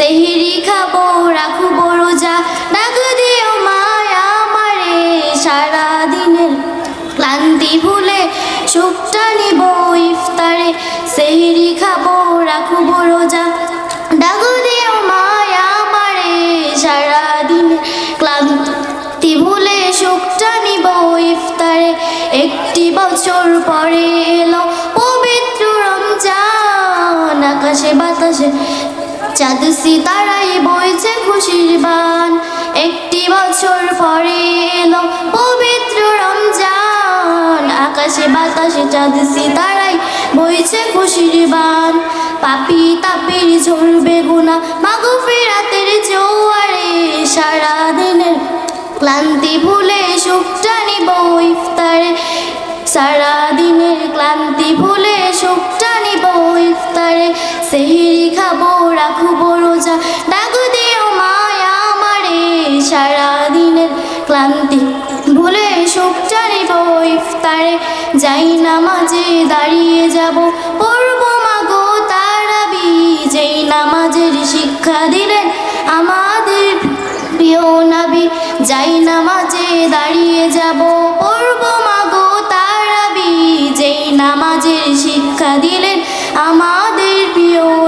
সেহিরি খাব রাখব রোজা ডাক দিও মায়া আমারে সারা দিনের ক্লান্তি ভুলে, সুখটা নিব ইফতারে। সেহিরি খাব রাখব রোজা ডাক দিও মায়া আমারে সারা দিনের ক্লান্তি ভুলে, সুখটা নিব ইফতারে। একটি বছর পরে এলো পবিত্র রমজান। আকাশে বাতাসে চাঁদ সিতারাই বইছে খুশির বান। একটি বছর পরে এলো পবিত্র রমজান। আকাশে বাতাসে চাঁদ সিতারাই বইছে খুশির বান। পাপি তাপির ঝরবে গুনা মাগো ফেরাতের জোয়ারে। সারা দিনের ক্লান্তি ভুলে সুখটা নিব ইফতারে। সারা দিনের ক্লান্তি সেহিরি খাব রাখব রোজা ডাক দিও মায়া আমারে, সারাদিনের ক্লান্তি। ভুলে সুখটা নিব ইফতারে, যাই নামাজে দাঁড়িয়ে যাব। পড়ব মাগো তারাবি, যেই নামাজের শিক্ষা দিলেন আমাদের প্রিয় নাবি। যাই নামাজে দাঁড়িয়ে যাব, পড়ব মাগো তারাবি, যেই নামাজের শিক্ষা দিলেন প্রিয়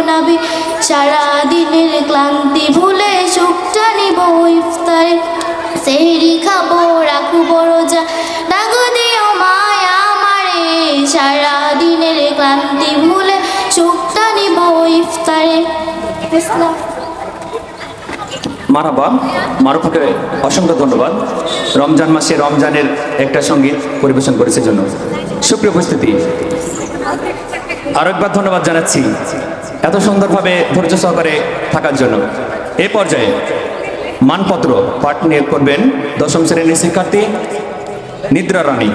নাবি সারা দিনের ক্লান্তি ভুলে সুখটা নিব ইফতারে। সেহরি খাব, রাখব রোজা ডাক দিও মায়া আমারে। সারা দিনের ক্লান্তি ভুলে সুখটা নিব ইফতারে। মারাবা, মারুফাকে অসংখ্য ধন্যবাদ। রমজান মাসে রমজানের একটা সংগীত পরিবেশন করেছে জন্য। সুপ্রিয় উপস্থিতি। আরও একবার ধন্যবাদ জানাচ্ছি এত সুন্দরভাবে ধৈর্য সহকারে থাকার জন্য। এ পর্যায়ে মানপত্র পাঠ নিয়োগ করবেন দশম শ্রেণির শিক্ষার্থী নিদ্রা রানী।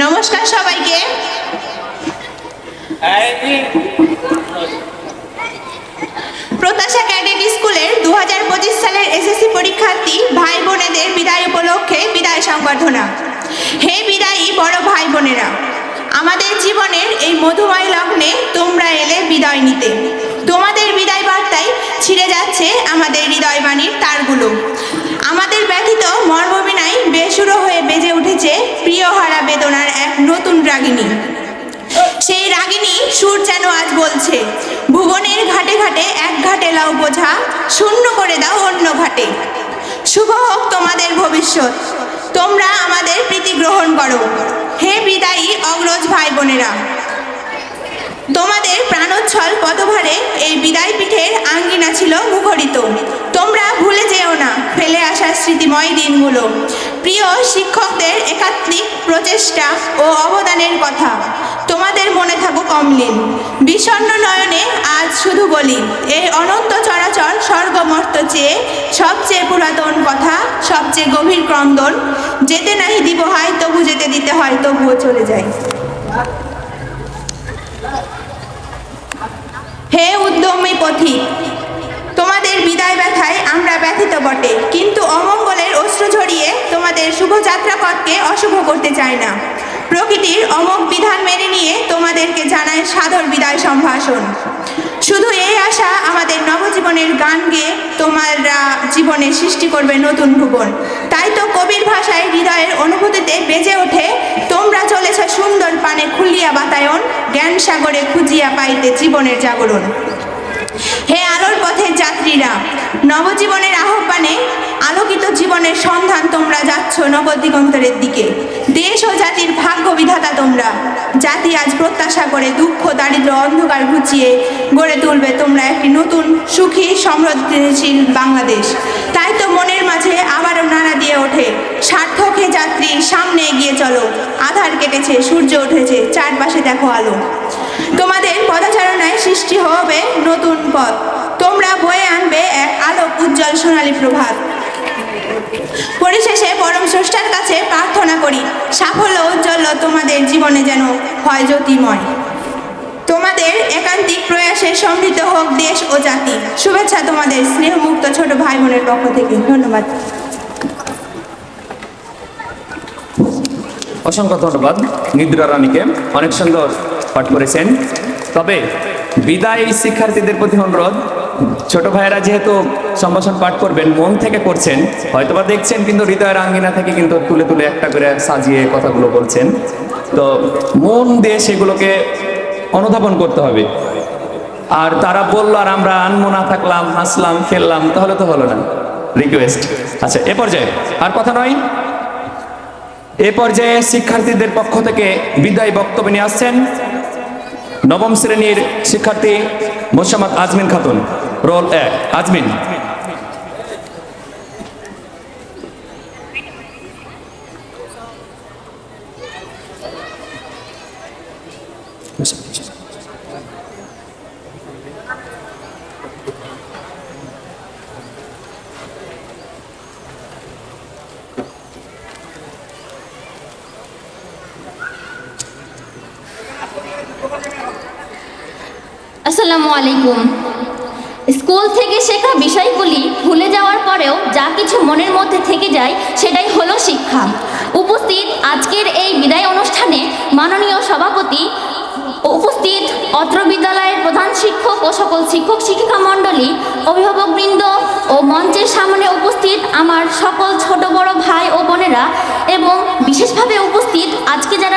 নমস্কার সবাইকে। প্রত্যাশা ক্যাডেট স্কুলের দু হাজার পঁচিশ সালের এসএসসি পরীক্ষার্থী ভাই বোনেদের বিদায় উপলক্ষে বিদায় সংবর্ধনা। হে বিদায়ী বড় ভাই বোনেরা আমাদের জীবনের এই মধুময় লগ্নে তোমরা এলে বিদায় নিতে। তোমাদের বিদায় বার্তায় ছিঁড়ে যাচ্ছে আমাদের হৃদয়বাণীর তারগুলো। নতুন রাগিনী। সেই রাগিনী সুর যেন আজ বলছে, ভুবনের ঘাটে ঘাটে এক ঘাটে লাউ বোঝা, শূন্য করে দাও অন্য ঘাটে। শুভ হোক তোমাদের ভবিষ্যৎ, তোমরা আমাদের প্রীতি গ্রহণ করো। হে বিদায়ী অগ্রজ ভাই বোনেরা তোমাদের প্রাণোচ্ছল পদভারে এই বিদায় পিঠের আঙ্গিনা ছিল মুখরিত। তোমরা ভুলে যেও না, ফেলে আসা স্মৃতিময় দিনগুলো। প্রিয় শিক্ষকদের একাত্মিক প্রচেষ্টা ও অবদানের কথা। তোমাদের মনে থাকুক অমলিন। বিষণ্ণ নয়নে আজ শুধু বলি, এই অনন্ত চরাচর স্বর্গমর্ত চেয়ে সবচেয়ে পুরাতন কথা, সবচেয়ে গভীর ক্রন্দন, যেতে নাহি দিব হয়, তবু যেতে দিতে হয়, তবুও চলে যায় হে উদ্যমী পথিক তোমাদের বিদায় ব্যথায় আমরা ব্যথিত বটে, কিন্তু অমঙ্গলের অশ্রু ঝরিয়ে তোমাদের শুভযাত্রা পথকে অশুভ করতে চাই না। প্রকৃতির অমোঘ বিধান মেনে নিয়ে তোমাদেরকে জানায় সাদর বিদায় সম্ভাষণ। শুধু এই আশা আমাদের নবজীবনের গান গেয়ে তোমরা জীবনে সৃষ্টি করবে নতুন ভুবন। তাই তো কবির ভাষায় হৃদয়ের অনুভূতিতে বেজে ওঠে, তোমরা চলেছ সুন্দর পানে খুলিয়া বাতায়ন জ্ঞান সাগরে খুঁজিয়া পাইতে জীবনের জাগরণ। হে যাত্রীরা, নবজীবনের আহ্বানে আলোকিত জীবনের সন্ধান তোমরা যাচ্ছ নবদিগন্তরের দিকে। দেশ ও জাতির ভাগ্য বিধাতা তোমরা, জাতি আজ প্রত্যাশা করে দুঃখ, দারিদ্র, অন্ধকার ঘুচিয়ে গড়ে তুলবে তোমরা একটি নতুন সুখী, সমৃদ্ধিশীল বাংলাদেশ। তাই তো মনের মাঝে আবারও নাড়া দিয়ে ওঠে, সার্থক যাত্রী, সামনে এগিয়ে চলো, আধার কেটেছে, সূর্য উঠেছে, চারপাশে দেখো আলো। তোমাদের পদাচারণায় সৃষ্টি হবে নতুন পথ। তোমরা বয়ে আনবে এক আলোক উজ্জ্বল সোনালী প্রভাত। পরিশেষে পরম স্রষ্টার কাছে প্রার্থনা করি, সাফল্য উজ্জ্বল তোমাদের জীবনে যেন হয় জ্যোতিময়। তোমাদের একান্তিক প্রয়াসে সমৃদ্ধ হোক দেশ ও জাতি। শুভেচ্ছা তোমাদের স্নেহমুক্ত ছোট ভাই বোনের পক্ষ থেকে। ধন্যবাদ। অসংখ্য ধন্যবাদ নিদ্রা রানীকে। অনেক সুন্দর পাঠ করেছেন। তবে বিদায় শিক্ষার্থীদের প্রতি অনুরোধ ছোট ভাইয়েরা যেহেতু সম্ভাষণ পাঠ করবেন, মন থেকে করছেন, হয়তোবা দেখছেন কিন্তু হৃদয়ের আঙ্গিনা থেকে কিন্তু তুলে তুলে একটা করে সাজিয়ে কথাগুলো বলছেন। তো মন দিয়ে সেগুলোকে অনুধাবন করতে হবে। আর তারা বলল, আর আমরা আনমোনা থাকলাম, হাসলাম খেললাম তাহলে তো হলো না। রিকোয়েস্ট আচ্ছা এ পর্যায়ে আর কথা নয়। এ পর্যায়ে শিক্ষার্থীদের পক্ষ থেকে বিদায় বক্তব্য নিয়ে আসছেন। নবম শ্রেণির শিক্ষার্থী মোসাম্মদ আজমিন খাতুন রোল এক। আজমিন। আসসালামু আলাইকুম। স্কুল থেকে শেখা বিষয়গুলি ভুলে যাওয়ার পরেও যা কিছু মনের মধ্যে থেকে যায় সেটাই হলো শিক্ষা। উপস্থিত আজকের এই বিদায় অনুষ্ঠানে মাননীয় সভাপতি উপস্থিত অত্র বিদ্যালয়ের প্রধান শিক্ষক ও সকল শিক্ষক শিক্ষিকা মণ্ডলী, অভিভাবকবৃন্দ ও মঞ্চের সামনে উপস্থিত আমার সকল ছোট বড় ভাই ও বোনেরা এবং বিশেষভাবে উপস্থিত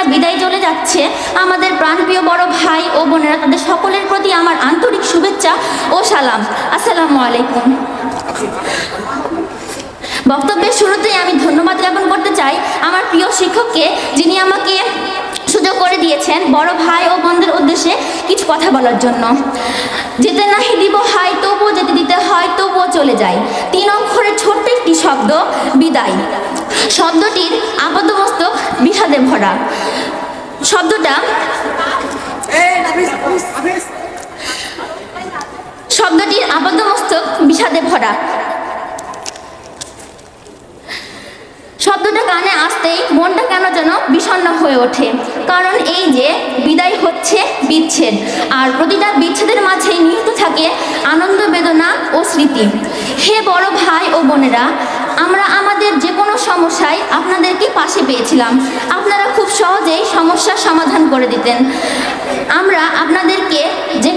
যারা বিদায় চলে যাচ্ছে। আমাদের প্রাণপ্রিয় বড় ভাই ও বোনেরা, তাদের সকলের প্রতি আমার আন্তরিক শুভেচ্ছা ও সালাম। আসসালামু আলাইকুম। বক্তব্যের শুরুতেই আমি ধন্যবাদ জ্ঞাপন করতে চাই আমার প্রিয় শিক্ষককে, যিনি আমাকে সুযোগ করে দিয়েছেন বড় ভাই ও বোনদের উদ্দেশ্যে কিছু কথা বলার জন্য। যেতে নাহি দিব হাই তবুও যেতে দিতে হয়, তবুও চলে যায় তিন একটি শব্দ বিদায়। শব্দটির আপাদমস্তক বিষাদে ভরা। শব্দটা শব্দটির আপাদমস্তক বিষাদে ভরা। শব্দটা কানে আসতেই মনটা কেন যেন বিষণ্ণ হয়ে ওঠে। কারণ এই যে বিদায় হচ্ছে বিচ্ছেদ, আর প্রতিটা বিচ্ছেদের মাঝে নিহিত থাকে আনন্দ বেদনা ও স্মৃতি। হে বড় ভাই ও বোনেরা আমরা আমাদের যে কোনো সমস্যায় আপনাদেরকে পাশে পেয়েছিলাম। আপনারা খুব সহজেই সমস্যার সমাধান করে দিতেন। আমরা আপনাদেরকে যে,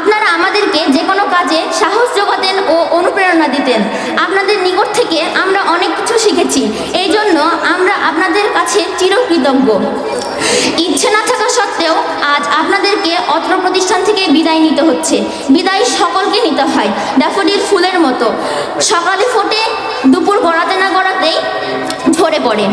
আপনারা আমাদেরকে যে কোনো কাজে সাহস যোগাতেন ও অনুপ্রেরণা দিতেন। আপনাদের নিকট থেকে আমরা অনেক কিছু শিখেছি। এই জন্য আমরা আপনাদের কাছে চিরকৃতজ্ঞ। ইচ্ছে না থাকা সত্ত্বেও আজ আপনাদেরকে অত্র প্রতিষ্ঠান থেকে বিদায় নিতে হচ্ছে। বিদায় সকলকে নিতে হয়। ড্যাফোডিল ফুলের মতো। সকালে ফোটে দুপুর গড়াতে না গড়াতেই ঝরে পড়ে।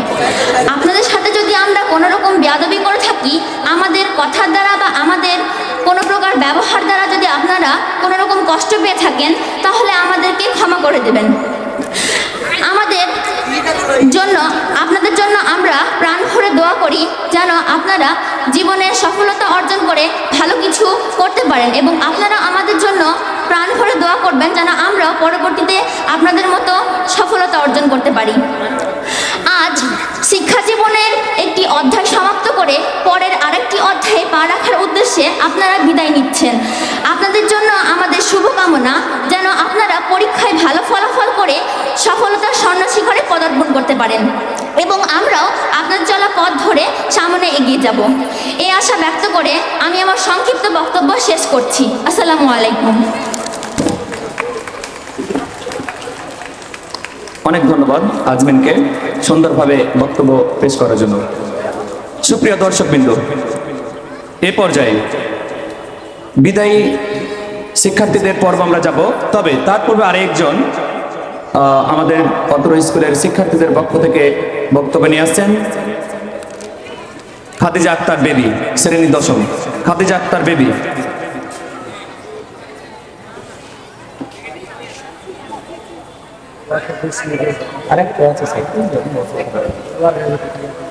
আপনাদের সাথে যদি আমরা কোনো রকম বেয়াদবি করে থাকি, আমাদের কথার দ্বারা বা আমাদের কোনো প্রকার ব্যবহার দ্বারা যদি আপনারা কোনো রকম কষ্ট পেয়ে থাকেন, তাহলে আমাদেরকে ক্ষমা করে দেবেন। আমাদের জন্য, আপনাদের জন্য আমরা প্রাণ ভরে দোয়া করি, যেন আপনারা জীবনে সফলতা অর্জন করে ভালো কিছু করতে পারেন এবং আপনারা করবেন যেন আমরা পরবর্তীতে আপনাদের মতো সফলতা অর্জন করতে পারি। আজ শিক্ষা জীবনের একটি অধ্যায় সমাপ্ত করে পরের আরেকটি অধ্যায়ে পা রাখার উদ্দেশ্যে আপনারা বিদায় নিচ্ছেন। আপনাদের জন্য আমাদের শুভকামনা যেন আপনারা পরীক্ষায় ভালো ফলাফল করে সফলতার স্বর্ণ শিখরে পদার্পণ করতে পারেন এবং আমরাও আপনার চলা পথ ধরে সামনে এগিয়ে যাব। এই আশা ব্যক্ত করে আমি আমার সংক্ষিপ্ত বক্তব্য শেষ করছি। আসসালামু আলাইকুম। অনেক ধন্যবাদ আজমিনকে সুন্দরভাবে বক্তব্য পেশ করার জন্য। সুপ্রিয় দর্শকবৃন্দ, এ পর্যায়ে বিদায়ী শিক্ষার্থীদের পর্ব আমরা যাব। তবে তার পূর্বে আরেকজন আমাদের অত্র স্কুলের শিক্ষার্থীদের পক্ষ থেকে বক্তব্য নিয়ে আসছেন খাদিজা আক্তার বেবি, শ্রেণি দশম। Khadija Akter Baby possível. Para crianças, sempre um dia.